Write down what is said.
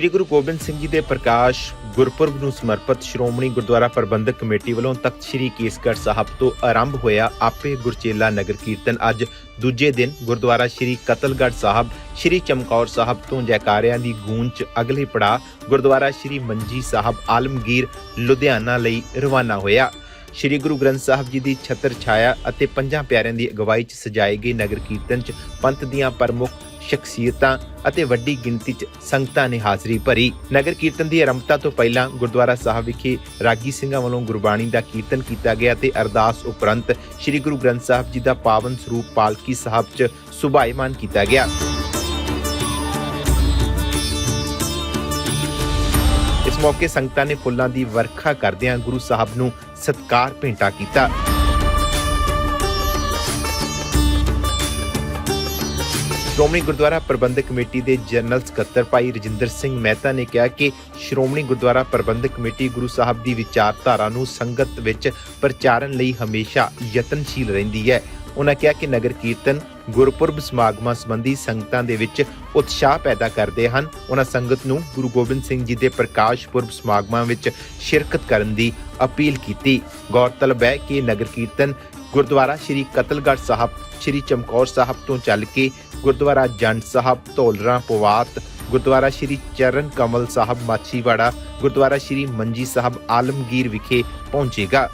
ਸ੍ਰੀ ਗੁਰੂ ਗੋਬਿੰਦ ਸਿੰਘ ਜੀ ਦੇ ਪ੍ਰਕਾਸ਼ ਗੁਰਪੁਰਬ ਨੂੰ ਸਮਰਪਿਤ ਸ਼੍ਰੋਮਣੀ ਗੁਰਦੁਆਰਾ ਪ੍ਰਬੰਧਕ ਕਮੇਟੀ ਵੱਲੋਂ ਤਖਤ ਸ੍ਰੀ ਕੇਸਗੜ੍ਹ ਸਾਹਿਬ ਤੋਂ ਆਰੰਭ ਹੋਇਆ ਆਪੇ ਗੁਰਚੇਲਾ ਨਗਰ ਕੀਰਤਨ। ਅੱਜ ਦੂਜੇ ਦਿਨ ਗੁਰਦੁਆਰਾ ਸ੍ਰੀ ਕਤਲਗੜ੍ਹ ਸਾਹਿਬ, ਸ੍ਰੀ ਚਮਕੌਰ ਸਾਹਿਬ ਤੋਂ ਜੈਕਾਰਿਆਂ ਦੀ ਗੂੰਜ 'ਚ ਅਗਲੇ ਪੜਾਅ ਗੁਰਦੁਆਰਾ ਸ੍ਰੀ ਮੰਜੀ ਸਾਹਿਬ, ਆਲਮਗੀਰ, ਲੁਧਿਆਣਾ ਲਈ ਰਵਾਨਾ ਹੋਇਆ। ਸ੍ਰੀ ਗੁਰੂ ਗ੍ਰੰਥ ਸਾਹਿਬ ਜੀ ਦੀ ਛਤਰ ਛਾਇਆ ਅਤੇ ਪੰਜਾਂ ਪਿਆਰਿਆਂ ਦੀ ਅਗਵਾਈ 'ਚ ਸਜਾਏ ਗਏ ਨਗਰ ਕੀਰਤਨ 'ਚ ਪੰਥ ਦੀਆਂ ਪ੍ਰਮੁੱਖ ਸ਼ਖਸੀਅਤਾਂ ਅਤੇ ਵੱਡੀ ਗਿਣਤੀ 'ਚ ਸੰਗਤਾਂ ਨੇ ਹਾਜ਼ਰੀ ਭਰੀ। ਨਗਰ ਕੀਰਤਨ ਦੀ ਆਰੰਭਤਾ ਤੋਂ ਪਹਿਲਾਂ ਗੁਰਦੁਆਰਾ ਸਾਹਿਬ ਵਿਖੇ ਰਾਗੀ ਸਿੰਘਾਂ ਵੱਲੋਂ ਗੁਰਬਾਣੀ ਦਾ ਕੀਰਤਨ ਕੀਤਾ ਗਿਆ ਤੇ ਅਰਦਾਸ ਉਪਰੰਤ ਸ੍ਰੀ ਗੁਰੂ ਗ੍ਰੰਥ ਸਾਹਿਬ ਜੀ ਦਾ ਪਾਵਨ ਸਰੂਪ ਪਾਲਕੀ ਸਾਹਿਬ 'ਚ ਸੁਭਾਇਮਾਨ ਕੀਤਾ ਗਿਆ। ਇਸ ਮੌਕੇ ਸੰਗਤਾਂ ਨੇ ਫੁੱਲਾਂ ਦੀ ਵਰਖਾ ਕਰਦਿਆਂ ਗੁਰੂ ਸਾਹਿਬ ਨੂੰ ਸਤਕਾਰ ਭੇਂਟਾ ਕੀਤਾ। ਸ਼੍ਰੋਮਣੀ ਗੁਰਦੁਆਰਾ ਪ੍ਰਬੰਧਕ ਕਮੇਟੀ ਦੇ ਜਨਰਲ ਸਕੱਤਰ ਭਾਈ ਰਜਿੰਦਰ ਸਿੰਘ ਮਹਿਤਾ ਨੇ ਕਿਹਾ ਕਿ ਸ਼੍ਰੋਮਣੀ ਗੁਰਦੁਆਰਾ ਪ੍ਰਬੰਧਕ ਕਮੇਟੀ ਗੁਰੂ ਸਾਹਿਬ ਦੀ ਵਿਚਾਰਧਾਰਾ ਨੂੰ ਸੰਗਤ ਵਿੱਚ ਪ੍ਰਚਾਰਨ ਲਈ ਹਮੇਸ਼ਾ ਯਤਨਸ਼ੀਲ ਰਹਿੰਦੀ ਹੈ। ਉਹਨਾਂ ਕਿਹਾ ਕਿ ਨਗਰ ਕੀਰਤਨ ਗੁਰਪੁਰਬ ਸਮਾਗਮਾਂ ਸੰਬੰਧੀ ਸੰਗਤਾਂ ਦੇ ਵਿੱਚ ਉਤਸ਼ਾਹ ਪੈਦਾ ਕਰਦੇ ਹਨ। ਉਹਨਾਂ ਸੰਗਤ ਨੂੰ ਗੁਰੂ ਗੋਬਿੰਦ ਸਿੰਘ ਜੀ ਦੇ ਪ੍ਰਕਾਸ਼ ਪੁਰਬ ਸਮਾਗਮਾਂ ਵਿੱਚ ਸ਼ਿਰਕਤ ਕਰਨ ਦੀ ਅਪੀਲ ਕੀਤੀ। ਗੌਰਤਲਬ ਹੈ ਕਿ ਨਗਰ ਕੀਰਤਨ ਗੁਰਦੁਆਰਾ ਸ੍ਰੀ ਕਤਲਗੜ੍ਹ ਸਾਹਿਬ, ਸ੍ਰੀ ਚਮਕੌਰ ਸਾਹਿਬ ਤੋਂ ਚੱਲ ਕੇ ਗੁਰਦੁਆਰਾ ਜੰਡ ਸਾਹਿਬ, ਧੌਲਰਾ, ਪਵਾਤ, ਗੁਰਦੁਆਰਾ ਸ੍ਰੀ ਚਰਨ ਕਮਲ ਸਾਹਿਬ, ਮਾਛੀਵਾੜਾ, ਗੁਰਦੁਆਰਾ ਸ੍ਰੀ ਮੰਜੀ ਸਾਹਿਬ, ਆਲਮਗੀਰ ਵਿਖੇ ਪਹੁੰਚੇਗਾ।